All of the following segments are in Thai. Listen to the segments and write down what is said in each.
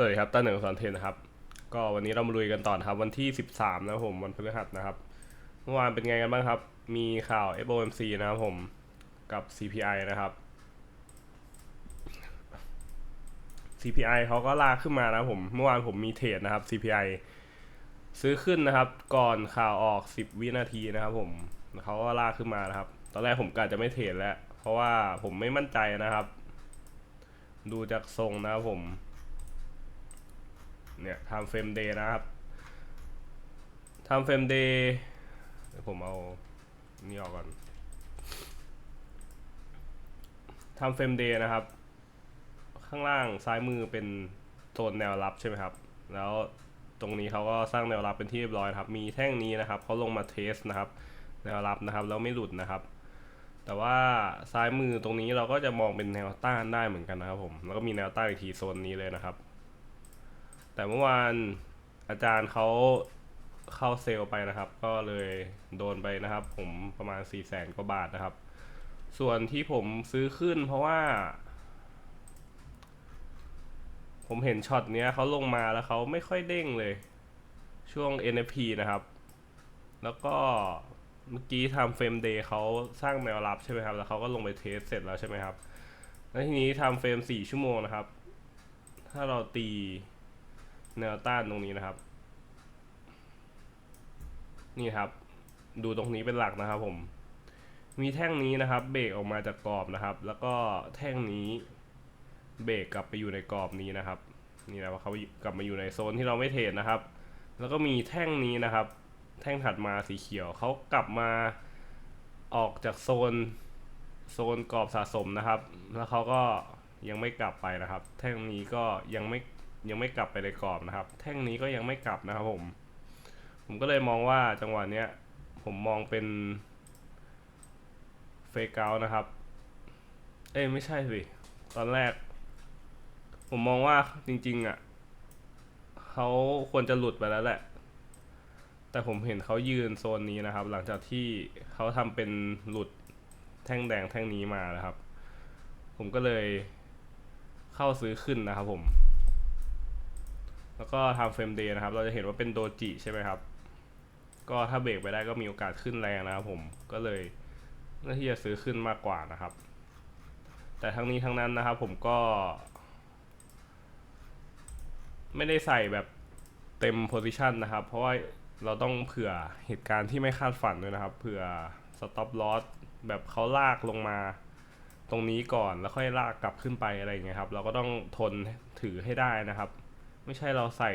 สวัสดีครับต้าหนึ่งสอนเทนนะครับ ก็วันนี้เรามาลุยกันต่อนะครับ วันที่ 13 นะครับผมวันพฤหัสนะครับ เมื่อวานเป็นไงกันบ้างครับ มีข่าว FOMC นะครับผมกับ CPI นะครับ CPI เขาก็ลากขึ้นมานะผม เมื่อวานผมมีเทรดนะครับ CPI ซื้อขึ้นนะครับ ก่อนข่าวออก 10 วินาทีนะครับ ผมเขาก็ลากขึ้นมานะครับ ตอนแรกผมกะจะไม่เทรดแล้ว เพราะว่าผมไม่มั่นใจนะครับ ดูจากทรงนะครับผม เนี่ยทำเฟรมเดย์นะครับทำเฟรมเดย์ผมเอานี่ออกก่อนทำเฟรมเดย์นะครับ ข้างล่างซ้ายมือเป็นโซนแนวรับใช่ไหมครับ แล้วตรงนี้เขาก็สร้างแนวรับเป็นที่เรียบร้อยครับ มีแท่งนี้นะครับเขาลงมาเทสนะครับ แนวรับนะครับแล้วไม่หลุดนะครับ แต่ว่าซ้ายมือตรงนี้เราก็จะมองเป็นแนวต้านได้เหมือนกันนะครับผม แล้วก็มีแนวต้านอีกทีโซนนี้เลยนะครับ แต่เมื่อวานอาจารย์เขาเข้าเซลล์ไปนะครับ ก็เลยโดนไปนะครับ ผมประมาณ4ี่แสนกว่าบาทนะครับ ส่วนที่ผมซื้อขึ้นเพราะว่า ผมเห็นช็อตเนี้ยเขาลงมาแล้วเขาไม่ค่อยเด้งเลย ช่วง NFP นะครับ แล้วก็เมื่อกี้ทำเฟรมเดย์เขาสร้างแนวรับใช่ไหมครับ แล้วเขาก็ลงไปเทสเสร็จแล้วใช่ไหมครับ แล้วทีนี้ทำเฟรมสี่ชั่วโมงนะครับ ถ้าเราตี แนวต้านตรงนี้นะครับ นี่ครับ ดูตรงนี้เป็นหลักนะครับผม มีแท่งนี้นะครับ เบรกออกมาจากกรอบนะครับ แล้วก็แท่งนี้เบรกกลับไปอยู่ในกรอบนี้นะครับ นี่นะว่าเขากลับมาอยู่ในโซนที่เราไม่เทรดนะครับ แล้วก็มีแท่งนี้นะครับ แท่งถัดมาสีเขียวเขากลับมาออกจากโซนโซนกรอบสะสมนะครับ แล้วเขาก็ยังไม่กลับไปนะครับ แท่งนี้ก็ยังไม่ ยังไม่กลับไปในกรอบนะครับ แท่งนี้ก็ยังไม่กลับนะครับผม ผมก็เลยมองว่าจังหวะเนี้ย ผมมองเป็นเฟกเอานะครับ เอ้ยไม่ใช่สิตอนแรก ผมมองว่าจริง ๆอะเขาควรจะหลุดไปแล้วแหละ แต่ผมเห็นเขายืนโซนนี้นะครับ หลังจากที่เขาทำเป็นหลุดแท่งแดงแท่งนี้มานะครับ ผมก็เลยเข้าซื้อขึ้นนะครับผม แล้วก็ทำเฟรมเดย์นะครับ เราจะเห็นว่าเป็นโดจิใช่ไหมครับ ก็ถ้าเบรกไปได้ก็มีโอกาสขึ้นแรงนะครับผม ก็เลยเลือกที่จะซื้อขึ้นมากกว่านะครับ แต่ทั้งนี้ทั้งนั้นนะครับผมก็ ไม่ได้ใส่แบบเต็มโพซิชันนะครับ เพราะว่าเราต้องเผื่อเหตุการณ์ที่ไม่คาดฝันด้วยนะครับ เผื่อสต็อปลอสแบบเขาลากลงมาตรงนี้ก่อนแล้วค่อยลากกลับขึ้นไปอะไรอย่างเงี้ยครับ เราก็ต้องทนถือให้ได้นะครับ ไม่ใช่เราใส่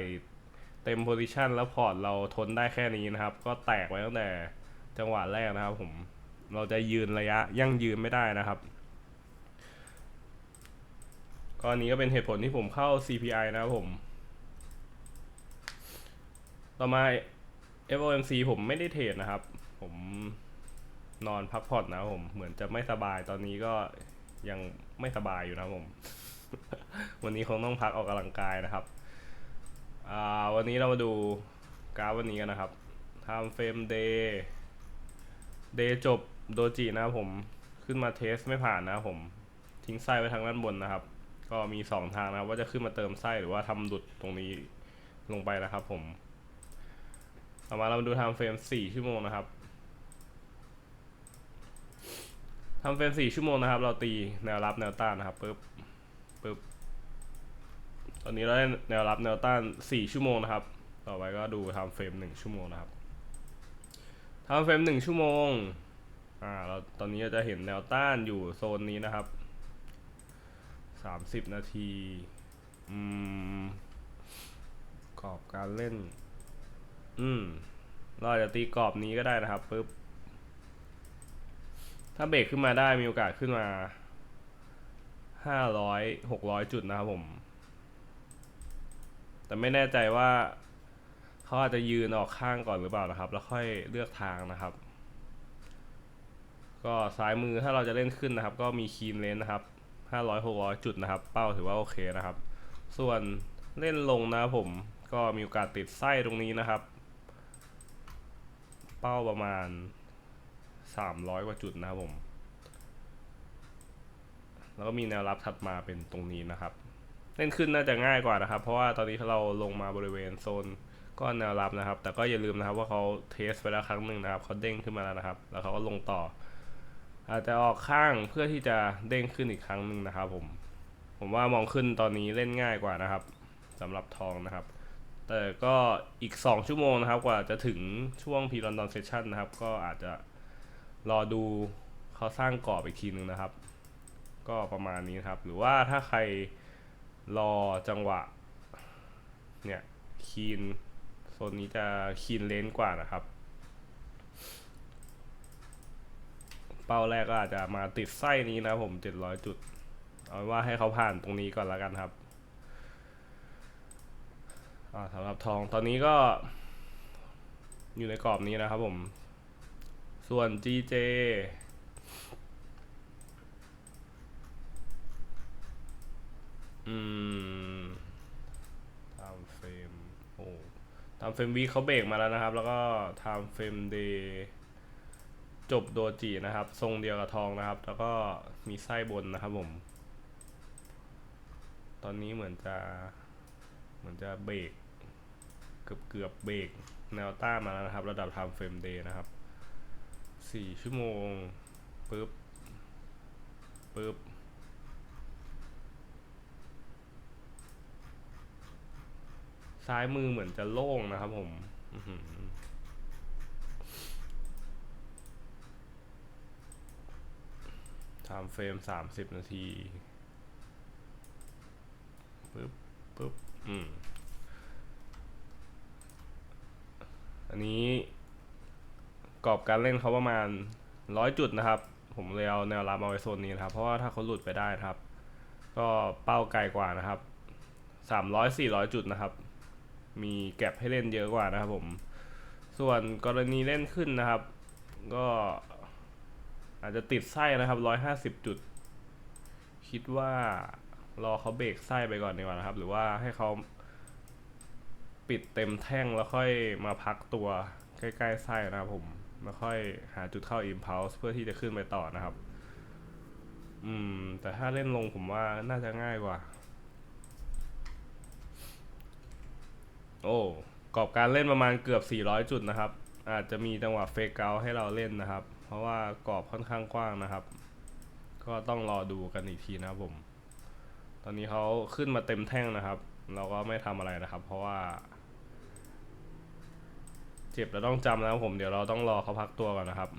เต็มโพซิชันแล้วพอร์ตเราทนได้แค่นี้นะครับ ก็แตกไว้ตั้งแต่จังหวะแรกนะครับผมเราจะยืนระยะยั่งยืนไม่ได้นะครับก็อันนี้ก็เป็นเหตุผลที่ผมเข้า CPI นะครับผม ต่อมา FOMC ผมไม่ได้เทรดนะครับ ผมนอนพักผ่อนนะครับผม เหมือนจะไม่สบายตอนนี้ก็ยังไม่สบายอยู่นะครับผม วันนี้คงต้องพักออกกำลังกายนะครับ อ่าวันนี้เรามาดูกราฟวันนี้กันนะครับ time frame day day จบโดจินะผมขึ้นมาเทสไม่ผ่านนะผม ทิ้งไส้ไว้ทางด้านบนนะครับ ก็มีสองทางนะครับ ว่าจะขึ้นมาเติมไส้หรือว่าทำดุดตรงนี้ลงไปนะครับผมต่อมาเรามาดู time frame สี่ชั่วโมงนะครับทำเฟรมสี่ชั่วโมงนะครับ เราตีแนวรับแนวต้านนะครับปึ๊บปึ๊บ ตอนนี้เราได้แนวรับแนวต้านสี่ชั่วโมงนะครับ ต่อไปก็ดูทำเฟรมหนึ่งชั่วโมงนะครับทำเฟรมหนึ่งชั่วโมง อ่า เราตอนนี้จะเห็นแนวต้านอยู่โซนนี้นะครับสามสิบนาที อืมกรอบการเล่น อืม เราอาจจะตีกรอบนี้ก็ได้นะครับปึ๊บ ถ้าเบรกขึ้นมาได้มีโอกาสขึ้นมาห้าร้อยหกร้อยจุดนะครับผม แต่ไม่แน่ใจว่าเขาอาจจะยืนออกข้างก่อนหรือเปล่านะครับ แล้วค่อยเลือกทางนะครับ ก็ซ้ายมือถ้าเราจะเล่นขึ้นนะครับ ก็มีคีนเลนนะครับห้าร้อยหกร้อยจุดนะครับ เป้าถือว่าโอเคนะครับ ส่วนเล่นลงนะผมก็มีโอกาสติดไส้ตรงนี้นะครับ เป้าประมาณสามร้อยกว่าจุดนะครับผม แล้วก็มีแนวรับถัดมาเป็นตรงนี้นะครับ เล่นขึ้นน่าจะง่ายกว่านะครับ เพราะว่าตอนนี้เราลงมาบริเวณโซนก้อนแนวรับนะครับ แต่ก็อย่าลืมนะครับว่าเขาเทสไปแล้วครั้งหนึ่งนะครับเขาเด้งขึ้นมาแล้วนะครับ แล้วเขาก็ลงต่อ อาจจะออกข้างเพื่อที่จะเด้งขึ้นอีกครั้งหนึ่งนะครับ ผม ผมว่ามองขึ้นตอนนี้เล่นง่ายกว่านะครับสำหรับทองนะครับ แต่ก็อีก 2 ชั่วโมงนะครับ กว่าจะถึงช่วงพีลอนดอนเซสชันนะครับ ก็อาจจะรอดูเขาสร้างกรอบอีกทีหนึ่งนะครับ ก็ประมาณนี้นครับ หรือว่าถ้าใคร รอจังหวะ เนี่ยคีนโซนนี้จะคีนเลนกว่านะครับ เป้าแรกก็อาจจะมาติดไส้นี้นะครับผม700จุด เอาว่าให้เขาผ่านตรงนี้ก่อนแล้วกันครับสำหรับทองตอนนี้ก็ อยู่ในกรอบนี้นะครับผม ส่วน GJ อืมทำเฟรมโอ้ทำเฟรมวีเขาเบรกมาแล้วนะครับ แล้วก็ทำเฟรมเดย์จบโดจินะครับ ทรงเดียวกับทองนะครับ แล้วก็มีไส้บนนะครับผม ตอนนี้เหมือนจะ เหมือนจะเบรกเกือบเกือบเบรกแนวต้ามาแล้วนะครับ ระดับ time frame day นะครับสี่ชั่วโมงปึ๊บปึ๊บ ซ้ายมือเหมือนจะโล่งนะครับผมทม์เฟรมสามสิบนาทีปึ๊บปึ๊บอืมอันนี้กรอบการเล่นเขาประมาณร้อยจุดนะครับ ผมเลยเอาแนวรับมาไว้โซนนี้นะครับ เพราะว่าถ้าเขาหลุดไปได้นะครับ ก็เป้าไกลกว่านะครับสามร้อยสี่ร้อยจุดนะครับ มีแก็บให้เล่นเยอะกว่านะครับผม ส่วนกรณีเล่นขึ้นนะครับ ก็อาจจะติดไส้นะครับร้อยห้าสิบจุด คิดว่ารอเขาเบรกไส้ไปก่อนดีกว่านะครับ หรือว่าให้เขาปิดเต็มแท่งแล้วค่อยมาพักตัวใกล้ๆไส้นะครับผม แล้วค่อยหาจุดเข้า impulse เพื่อที่จะขึ้นไปต่อนะครับ อืม แต่ถ้าเล่นลงผมว่าน่าจะง่ายกว่า โอ้กรอบการเล่นประมาณเกือบ 400 จุดนะครับ อาจจะมีจังหวะเฟกเกาให้เราเล่นนะครับ เพราะว่ากรอบค่อนข้างกว้างนะครับ ก็ต้องรอดูกันอีกทีนะครับผม ตอนนี้เขาขึ้นมาเต็มแท่งนะครับ เราก็ไม่ทำอะไรนะครับ เพราะว่า เจ็บแล้วต้องจำนะครับผม เดี๋ยวเราต้องรอเขาพักตัวก่อนนะครับ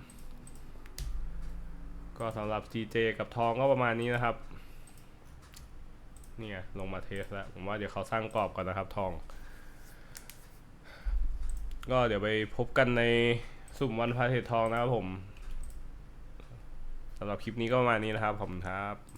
ก็สำหรับ GJ กับทองก็ประมาณนี้นะครับนี่ไงลงมาเทสแล้ว ผมว่าเดี๋ยวเขาสร้างกรอบก่อนนะครับทอง ก็เดี๋ยวไปพบกันในสุ่มวันพาเทศทองนะครับผมสำหรับคลิปนี้ก็ประมาณนี้นะครับผมครับ